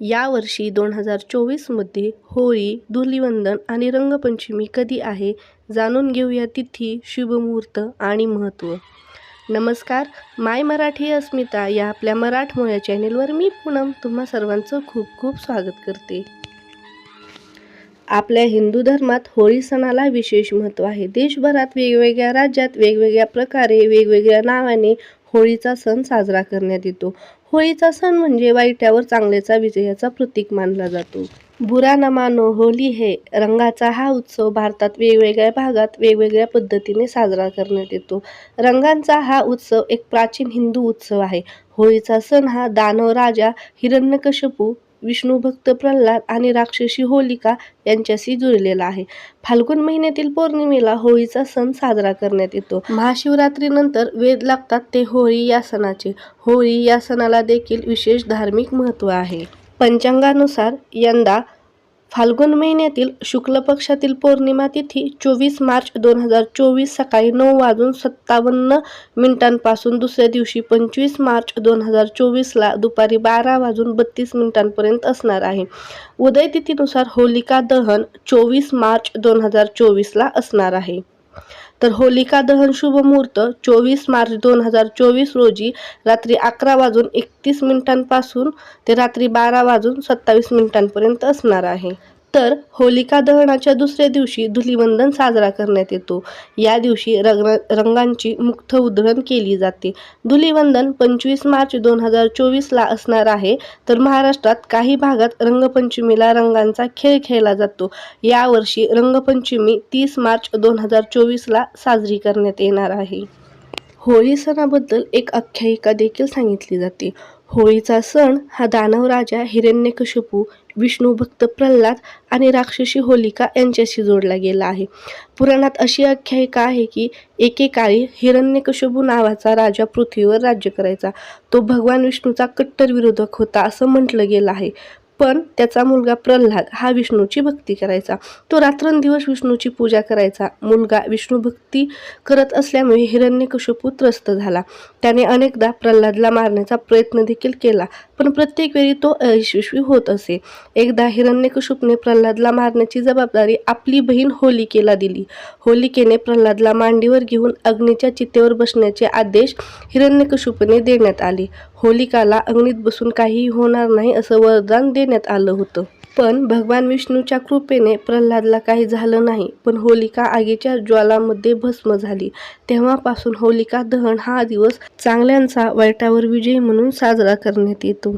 यावर्षी दोन हजार चोवीसमध्ये होळी धुलिवंदन आणि रंगपंचमी कधी आहे जाणून घेऊया तिथी शुभमुहूर्त आणि महत्त्व. नमस्कार माय मराठी अस्मिता या आपल्या मराठमोळ्या चॅनेलवर मी पूनम तुम्हा सर्वांचं खूप खूप स्वागत करते. आपल्या हिंदू धर्मात होळी सणाला विशेष महत्त्व आहे. देशभरात वेगवेगळ्या राज्यात वेगवेगळ्या प्रकारे वेगवेगळ्या नावाने होळीचा सण साजरा करण्यात येतो. होळीचा सण म्हणजे वाईटावर चांगल्याचा विजयाचा प्रतीक मानला जातो. बुरा न मानो होली हे रंगाचा हा उत्सव भारतात वेगवेगळ्या भागात वेगवेगळ्या पद्धतीने साजरा करण्यात येतो. रंगांचा हा उत्सव एक प्राचीन हिंदू उत्सव आहे. होळीचा सण हा दानव राजा हिरण्यकश्यपू विष्णू भक्त प्रल्हाद आणि राक्षसी होलिका यांच्याशी जुळलेला आहे. फाल्गुन महिन्यातील पौर्णिमेला होळीचा सण साजरा करण्यात येतो. महाशिवरात्रीनंतर वेद लागतात ते होळी या सणाचे होळी या सणाला देखील विशेष धार्मिक महत्त्व आहे. पंचांगानुसार यंदा फाल्गुन महिन्यातील शुक्ल पक्षातील पौर्णिमा तिथी चोवीस मार्च दोन हजार चोवीस सकाळी नऊ वाजून सत्तावन्न मिनिटांपासून दुसऱ्या दिवशी पंचवीस मार्च दोन हजार चोवीसला दुपारी बारा वाजून बत्तीस मिनिटांपर्यंत असणार आहे. उदय तिथीनुसार होलिका दहन चोवीस मार्च दोन हजार चोवीसला असणार आहे. तर होलिका दहन शुभ मुहूर्त चोवीस मार्च दोन हजार चोवीस रोजी रात्री अकरा वाजून एकतीस मिनिटांपासून ते रात्री बारा वाजून सत्तावीस मिनिटांपर्यंत असणार आहे. तर होलिका दहनाच्या दुसऱ्या दिवशी धुलिवंदन साजरा करण्यात येतो. या दिवशी रंग रंगांची मुक्त उधळण केली जाते. धुलिवंदन पंचवीस मार्च दोन हजार चोवीसला असणार आहे. तर महाराष्ट्रात काही भागात रंगपंचमीला रंगांचा खेळ खेळला जातो. यावर्षी रंगपंचमी तीस मार्च दोन हजार चोवीसला साजरी करण्यात येणार आहे. होळी सणाबद्दल एक आख्यायिका देखील सांगितली जाते. होळीचा सण हा दानव राजा हिरण्यकशिपू विष्णू भक्त प्रल्हाद आणि राक्षसी होलिका यांच्याशी जोडला गेला आहे. पुराणात अशी आख्यायिका आहे की एकेकाळी हिरण्यकशुभू नावाचा राजा पृथ्वीवर राज्य करायचा. तो भगवान विष्णूचा कट्टर विरोधक होता असं म्हटलं गेलं आहे. पण त्याचा मुलगा प्रल्हाद हा विष्णूची भक्ती करायचा. तो रात्रंदिवस विष्णूची पूजा करायचा. मुलगा विष्णू भक्ती करत असल्यामुळे हिरण्यकशिपू त्रस्त झाला. त्याने अनेकदा प्रल्हादला मारण्याचा प्रयत्न देखील केला पण प्रत्येक वेळी तो अयशस्वी होत असे. एकदा हिरण्यकशिपूने प्रल्हादला मारण्याची जबाबदारी आपली बहीण होलिकेला दिली. होलिकेने प्रल्हादला मांडीवर घेऊन अग्नीच्या चितेवर बसण्याचे आदेश हिरण्यकशिपूने देण्यात आले. होलिकाला अग्नीत बसून काहीही होणार नाही असं वरदान दे देण्यात आलं होतं. पण भगवान विष्णूच्या कृपेने प्रल्हादला काही झालं नाही. पण होलिका आगीच्या ज्वालामध्ये भस्म झाली. तेव्हापासून होलिका दहन हा दिवस चांगल्यांचा वाईटावर विजय म्हणून साजरा करण्यात येतो.